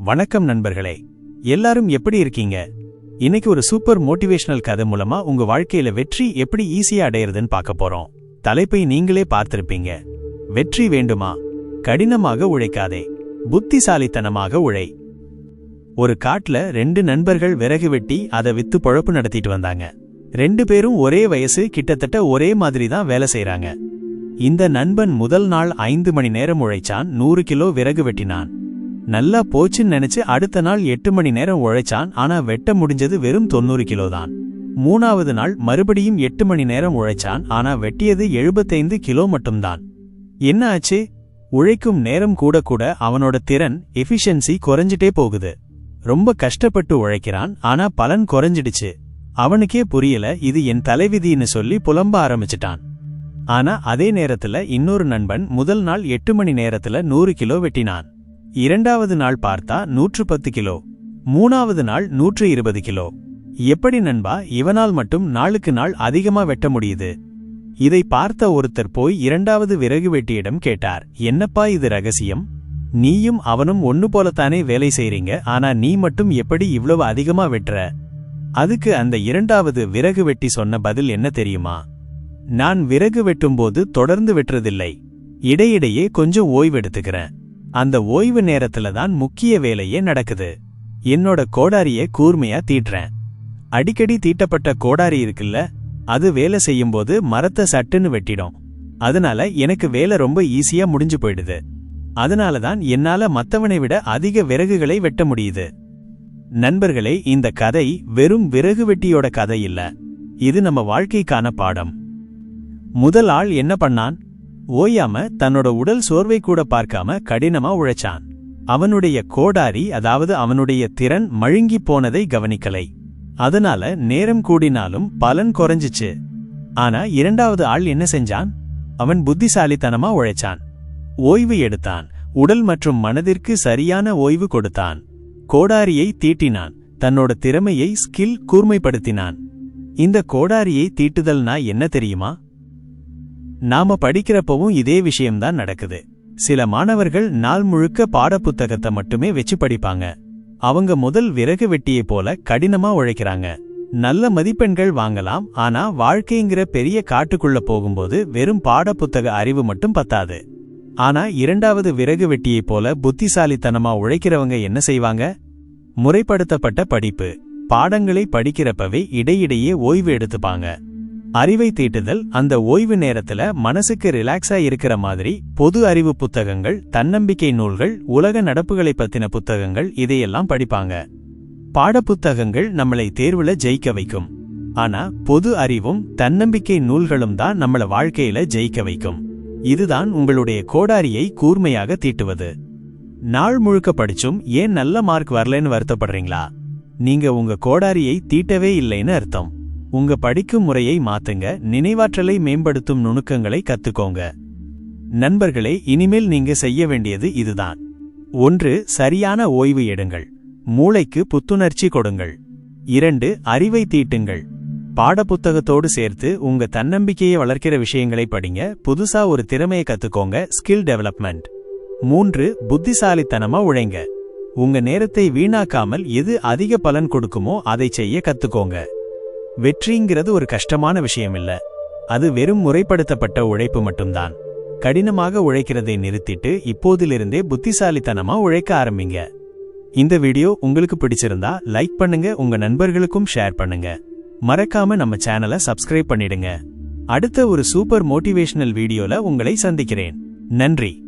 வணக்கம் நண்பர்களே. எல்லாரும் எப்படி இருக்கீங்க? இன்னைக்கு ஒரு சூப்பர் மோட்டிவேஷனல் கதை மூலமா உங்க வாழ்க்கையில வெற்றி எப்படி ஈஸியா அடையிறதுன்னு பார்க்க போறோம். தலைப்பை நீங்களே பார்த்திருப்பீங்க. வெற்றி வேண்டுமா? கடினமாக உழைக்காதே. புத்திசாலித்தனமாக உழை. ஒரு காட்டுல ரெண்டு நண்பர்கள் விறகு வெட்டி அதை வித்து பொழப்பு நடத்திட்டு வந்தாங்க. ரெண்டு பேரும் ஒரே வயசு கிட்டத்தட்ட ஒரே மாதிரி தான் வேலை செய்யறாங்க இந்த நண்பன் முதல் நாள் ஐந்து மணி நேரம் உழைச்சான் நூறு கிலோ விறகு வெட்டினான். நல்லா போச்சுன்னு நினைச்சு அடுத்த நாள் எட்டு மணி நேரம் உழைச்சான். ஆனா வெட்ட முடிஞ்சது வெறும் தொண்ணூறு கிலோ தான். மூணாவது நாள் மறுபடியும் எட்டு மணி நேரம் உழைச்சான். ஆனா வெட்டியது எழுபத்தைந்து கிலோ மட்டும்தான். என்ன ஆச்சு? உழைக்கும் நேரம் கூட கூட அவனோட திறன் எஃபிஷியன்சி குறைஞ்சிட்டே போகுது. ரொம்ப கஷ்டப்பட்டு உழைக்கிறான். ஆனா பலன் குறைஞ்சிடுச்சு. அவனுக்கே புரியல இது என் தலைவிதின்னு சொல்லி புலம்ப ஆரம்பிச்சிட்டான். ஆனா அதே நேரத்துல இன்னொரு நண்பன் முதல் நாள் எட்டு மணி நேரத்துல நூறு கிலோ வெட்டினான். இரண்டாவது நாள் பார்த்தா நூற்று பத்து கிலோ. மூணாவது நாள் நூற்று இருபது கிலோ. எப்படி நண்பா இவனால் மட்டும் நாளுக்கு நாள் அதிகமா வெட்ட முடியுது? இதை பார்த்த ஒருத்தர் போய் இரண்டாவது விறகு வெட்டியிடம் கேட்டார் என்னப்பா இது ரகசியம்? நீயும் அவனும் ஒன்னு போலத்தானே வேலை செய்றீங்க ஆனா நீ மட்டும் எப்படி இவ்வளவு அதிகமா வெட்டுற? அதுக்கு அந்த இரண்டாவது விறகு வெட்டி சொன்ன பதில் என்ன தெரியுமா? நான் விறகு வெட்டும்போது தொடர்ந்து வெட்டுறதில்லை. இடையிடையே கொஞ்சம் ஓய்வெடுத்துக்கிறேன். அந்த ஓய்வு நேரத்துல தான் முக்கிய வேலையே நடக்குது. என்னோட கோடாரிய கூர்மையா தீட்டுறேன். அடிக்கடி தீட்டப்பட்ட கோடாரி இருக்குல்ல அது வேலை செய்யும்போது மரத்தை சட்டுன்னு வெட்டிடும். அதனால எனக்கு வேலை ரொம்ப ஈஸியா முடிஞ்சு போயிடுது. அதனால தான் என்னால மத்தவனை விட அதிக விறகுகளை வெட்ட முடியுது. நண்பர்களே இந்த கதை வெறும் விறகு வெட்டியோட கதை இல்ல. இது நம்ம வாழ்க்கைக்கான பாடம். முதல் ஆள் என்ன பண்ணான்? ஓயாம தன்னோட உடல் சோர்வை கூட பார்க்காம கடினமா உழைச்சான். அவனுடைய கோடாரி அதாவது அவனுடைய திறன் மழுங்கி போனதை கவனிக்கலை. அதனால நேரம் கூடினாலும் பலன் குறைஞ்சிச்சு. ஆனா இரண்டாவது ஆள் என்ன செஞ்சான்? அவன் புத்திசாலித்தனமா உழைச்சான். ஓய்வு எடுத்தான். உடல் மற்றும் மனதிற்கு சரியான ஓய்வு கொடுத்தான். கோடாரியை தீட்டினான். தன்னோட திறமையை ஸ்கில் கூர்மைப்படுத்தினான். இந்த கோடாரியை தீட்டுதல்னா என்ன தெரியுமா? நாம படிக்கிறப்பவும் இதே விஷயம்தான் நடக்குது. சில மாணவர்கள் நாள் முழுக்க பாடப்புத்தகத்தை மட்டுமே வச்சு படிப்பாங்க. அவங்க முதல் விறகு வெட்டியை போல கடினமா உழைக்கிறாங்க. நல்ல மதிப்பெண்கள் வாங்கலாம் ஆனா வாழ்க்கைங்கிற பெரிய காட்டுக்குள்ள போகும்போது வெறும் பாடப்புத்தக அறிவு மட்டும் பத்தாது. ஆனா இரண்டாவது விறகு வெட்டியைப் போல புத்திசாலித்தனமா உழைக்கிறவங்க என்ன செய்வாங்க? முறைப்படுத்தப்பட்ட படிப்பு. பாடங்களை படிக்கிறப்பவே இடையிடையே ஓய்வு எடுத்துப்பாங்க. அறிவை தீட்டுதல் அந்த ஓய்வு நேரத்துல மனசுக்கு ரிலாக்ஸா இருக்கிற மாதிரி பொது அறிவு புத்தகங்கள் தன்னம்பிக்கை நூல்கள் உலக நடப்புகளை பத்தின புத்தகங்கள் இதையெல்லாம் படிப்பாங்க. பாடப்புத்தகங்கள் நம்மளை தேர்வுல ஜெயிக்க வைக்கும். ஆனா பொது அறிவும் தன்னம்பிக்கை நூல்களும் தான் நம்மள வாழ்க்கையில ஜெயிக்க வைக்கும். இதுதான் உங்களுடைய கோடாரியை கூர்மையாக தீட்டுவது. நாள் முழுக்க படிச்சும் ஏன் நல்ல மார்க் வரலன்னு வருத்தப்படுறீங்களா? நீங்க உங்க கோடாரியை தீட்டவே இல்லைன்னு அர்த்தம். உங்க படிக்கும் முறையை மாத்துங்க நினைவாற்றலை மேம்படுத்தும் நுணுக்கங்களை கத்துக்கோங்க. நண்பர்களே இனிமேல் நீங்க செய்ய வேண்டியது இதுதான். ஒன்று சரியான ஓய்வு எடுங்கள். மூளைக்கு புத்துணர்ச்சி கொடுங்கள். இரண்டு அறிவை தீட்டுங்கள். பாடப்புத்தகத்தோடு சேர்த்து உங்க தன்னம்பிக்கையை வளர்க்கிற விஷயங்களை படிங்க புதுசா ஒரு திறமையை கத்துக்கோங்க ஸ்கில் டெவலப்மெண்ட். மூன்று புத்திசாலித்தனமா உழைங்க. உங்க நேரத்தை வீணாக்காமல் எது அதிக பலன் கொடுக்குமோ அதை செய்ய கத்துக்கோங்க. வெற்றிங்கிறது ஒரு கஷ்டமான விஷயம் இல்ல அது வெறும் முறைப்படுத்தப்பட்ட உழைப்பு மட்டும்தான். கடினமாக உழைக்கிறதை நிறுத்திட்டு இப்போதிலிருந்தே புத்திசாலித்தனமா உழைக்க ஆரம்பிங்க. இந்த வீடியோ உங்களுக்கு பிடிச்சிருந்தா லைக் பண்ணுங்க உங்க நண்பர்களுக்கும் ஷேர் பண்ணுங்க. மறக்காம நம்ம சேனலை சப்ஸ்கிரைப் பண்ணிடுங்க. அடுத்த ஒரு சூப்பர் மோட்டிவேஷனல் வீடியோல உங்களை சந்திக்கிறேன். நன்றி.